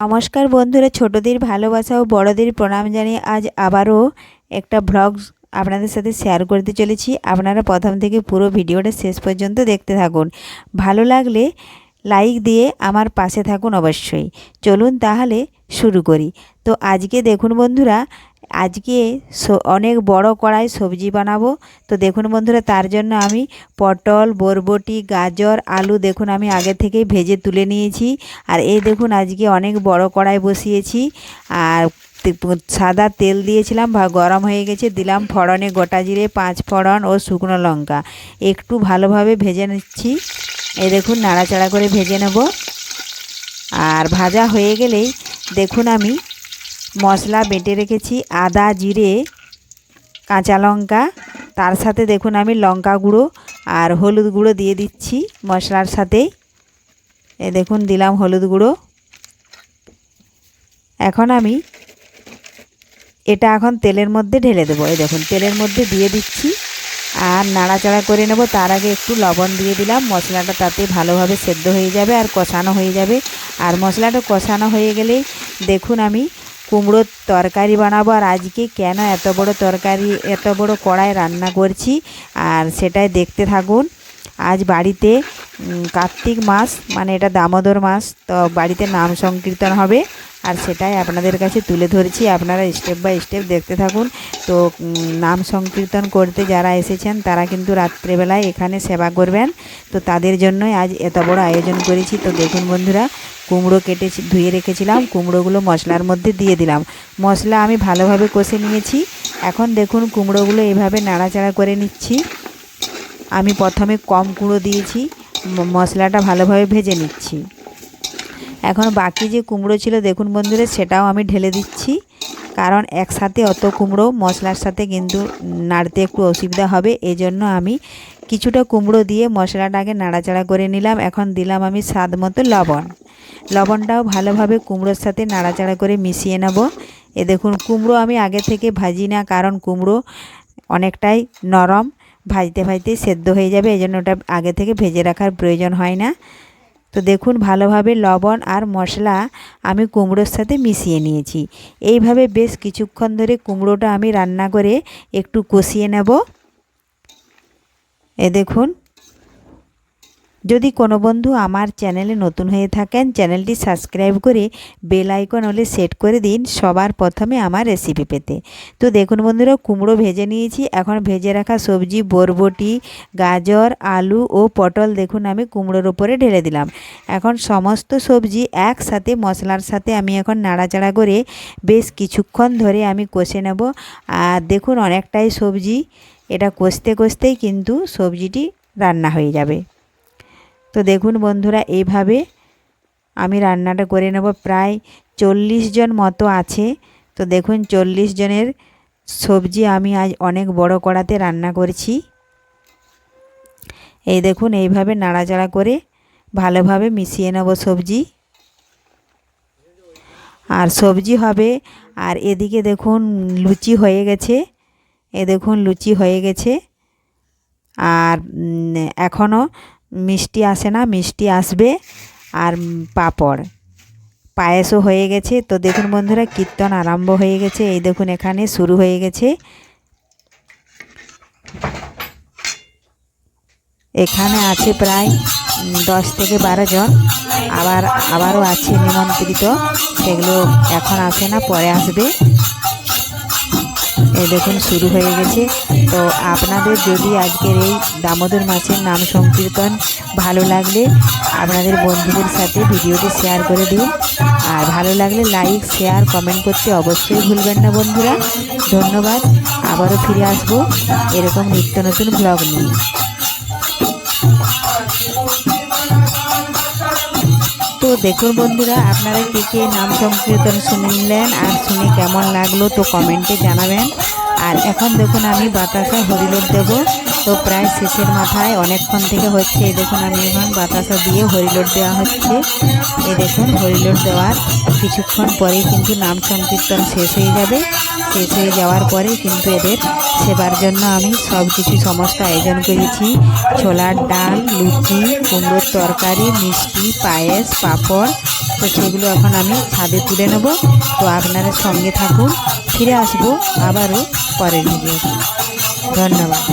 নমস্কার বন্ধুরা, ছোটদের ভালোবাসা ও বড়দের প্রণাম জানিয়ে আজ আবারও একটা ভ্লগ আপনাদের সাথে শেয়ার করতে চলেছি। আপনারা প্রথম থেকে পুরো ভিডিওটা শেষ পর্যন্ত দেখতে থাকুন। ভালো লাগলে লাইক দিয়ে আমার পাশে থাকুন অবশ্যই। চলুন তাহলে শুরু করি। তো আজকে দেখুন বন্ধুরা আজকে অনেক বড় কড়াই সবজি বানাবো। তো দেখুন বন্ধুরা, তার জন্য আমি পটল, বরবটি, গাজর, আলু দেখুন আমি আগে থেকেই ভেজে তুলে নিয়েছি। আর এই দেখুন আজকে অনেক বড় কড়াই বসিয়েছি। আর সাদা তেল দিয়েছিলাম বা গরম হয়ে গেছে, দিলাম ফড়নে গোটা জিরে, পাঁচ ফড়ন ও শুকনো লঙ্কা। একটু ভালোভাবে ভেজে নিচ্ছি। এই দেখুন নাড়াচাড়া করে ভেজে নেব। আর ভাজা হয়ে গেলেই দেখুন আমি মশলা বেটে রেখেছি, আদা, জিরে, কাঁচা লঙ্কা। তার সাথে দেখুন আমি লঙ্কা গুঁড়ো আর হলুদ গুঁড়ো দিয়ে দিচ্ছি মশলার সাথেই এ দেখুন দিলাম হলুদ গুঁড়ো। এখন আমি এটা এখন তেলের মধ্যে ঢেলে দেবো। এই দেখুন তেলের মধ্যে দিয়ে দিচ্ছি আর নাড়াচাড়া করে নেব। তার আগে একটু লবণ দিয়ে দিলাম। মশলাটা তাতে ভালোভাবে সেদ্ধ হয়ে যাবে আর কষানো হয়ে যাবে। আর মশলাটা কষানো হয়ে গেলে দেখুন আমি কুমড়োর তরকারি বানাবো আর আজকে কেন এত বড় তরকারি, এত বড় কড়াই রান্না করছি? আর সেটাই দেখতে থাকুন। আজ বাড়িতে কার্তিক মাস মানে এটা দামোদর মাস, তো বাড়িতে নাম সংকীর্তন হবে। আর সেটাই আপনাদের কাছে তুলে ধরেছি। আপনারা স্টেপ বাই স্টেপ দেখতে থাকুন। তো নাম সংকীর্তন করতে যারা এসেছেন, তারা কিন্তু রাত্রেবেলায় এখানে সেবা করবেন। তো তাদের জন্যই আজ এত বড় আয়োজন করেছি। তো দেখুন বন্ধুরা, কুমড়ো কেটে ধুয়ে রেখেছিলাম। কুমড়োগুলো মশলার মধ্যে দিয়ে দিলাম। মশলা আমি ভালোভাবে কষে নিয়েছি। এখন দেখুন কুমড়োগুলো এভাবে নাড়াচাড়া করে নিচ্ছি। আমি প্রথমে কম কুঁড়ো দিয়েছি। মশলাটা ভালোভাবে ভেজে নিচ্ছি। এখন বাকি যে কুমড়ো ছিল, দেখুন বন্ধুরা, সেটাও আমি ঢেলে দিচ্ছি। কারণ একসাথে অত কুমড়ো মশলার সাথে কিন্তু নাড়তে একটু অসুবিধা হবে। এই জন্য আমি কিছুটা কুমড়ো দিয়ে মশলাটাকে নাড়াচাড়া করে নিলাম। এখন দিলাম আমি স্বাদ মতো লবণ। লবণটাও ভালোভাবে কুমড়োর সাথে নাড়াচাড়া করে মিশিয়ে নেব। এ দেখুন, কুমড়ো আমি আগে থেকে ভাজি না, কারণ কুমড়ো অনেকটাই নরম, ভাজতে ভাজতে সেদ্ধ হয়ে যাবে। এই জন্য ওটা আগে থেকে ভেজে রাখার প্রয়োজন হয় না। তো দেখুন, ভালোভাবে লবণ আর মশলা আমি কুমড়োর সাথে মিশিয়ে নিয়েছি। এইভাবে বেশ কিছুক্ষণ ধরে কুমড়োটা আমি রান্না করে একটু কষিয়ে নেব। এ দেখুন যদি কোনো বন্ধু আমার চ্যানেলে নতুন হয়ে থাকেন, চ্যানেলটি সাবস্ক্রাইব করে বেল আইকন হলে সেট করে দিন সবার প্রথমে আমার রেসিপি পেতে। তো দেখুন বন্ধুরা, কুমড়ো ভেজে নিয়েছি। এখন ভেজে রাখা সবজি, বরবটি, গাজর, আলু ও পটল দেখুন আমি কুমড়োর উপরে ঢেলে দিলাম। এখন সমস্ত সবজি একসাথে মশলার সাথে আমি এখন নাড়াচাড়া করে বেশ কিছুক্ষণ ধরে আমি কষে নেব। আর দেখুন অনেকটাই সবজি, এটা কষতে কষতেই কিন্তু সবজিটি রান্না হয়ে যাবে। তো দেখুন বন্ধুরা এইভাবে আমি রান্নাটা করে নেব। প্রায় চল্লিশ জন মতো আছে। তো দেখুন, চল্লিশ জনের সবজি আমি আজ অনেক বড় কড়াতে রান্না করছি। এই দেখুন, এইভাবে নাড়াচাড়া করে ভালোভাবে মিশিয়ে নেব সবজি। আর সবজি হবে, আর এদিকে দেখুন, লুচি হয়ে গেছে। এ দেখুন, লুচি হয়ে গেছে। আর এখনও মিষ্টি আসে না, মিষ্টি আসবে আর পাঁপড়। পায়েসও হয়ে গেছে। তো দেখুন বন্ধুরা, কীর্তন আরম্ভ হয়ে গেছে। এই দেখুন, এখানে শুরু হয়ে গেছে। এখানে আছে প্রায় দশ থেকে বারো জন। আবার, আবারও আছে নিমন্ত্রিত। সেগুলো এখন আসে না, পরে আসবে। এই দেখুন, শুরু হয়ে গেছে। তো আপনাদের যদি আজকের এই দামোদর মাছের নাম সংকীর্তন ভালো লাগলে আপনাদের বন্ধুদের সাথে ভিডিওটি শেয়ার করে দিন। আর ভালো লাগলে লাইক, শেয়ার, কমেন্ট করতে অবশ্যই ভুলবেন না বন্ধুরা। ধন্যবাদ। আবারও ফিরে আসব এরকম নিত্য নতুন ব্লগ নিয়ে। দেখুন বন্ধুরা, আপনারা কে কে নাম সংকীর্তন শুনলেন আর শুনে কেমন লাগল তো কমেন্টে জানাবেন। আর এখন দেখুন আমি বাতাসা হরিলোট দেব। তো প্রায় শেষের মাথায় অনেকক্ষণ থেকে হচ্ছে, এই দেখুন আমি এখন বাতাসা দিয়ে হরিলোট দেওয়া হচ্ছে। এই দেখুন হরিলোট দেওয়ার কিছুক্ষণ পরেই কিন্তু নাম সংকীর্তন শেষ হয়ে যাবে। শেষ হয়ে যাওয়ার পরে কিন্তু এদের সেবার জন্য আমি সব কিছু সমস্ত আয়োজন করেছি। ছোলার ডাল, লুচি, কুমড়োর তরকারি, মিষ্টি, পায়েস, পাঁপড়। তো সেগুলো এখন আমি ছাদে তুলে নেব। তো আপনারা সঙ্গে থাকুন। ফিরে আসব আবারও পরের ভিডিওতে ধন্যবাদ।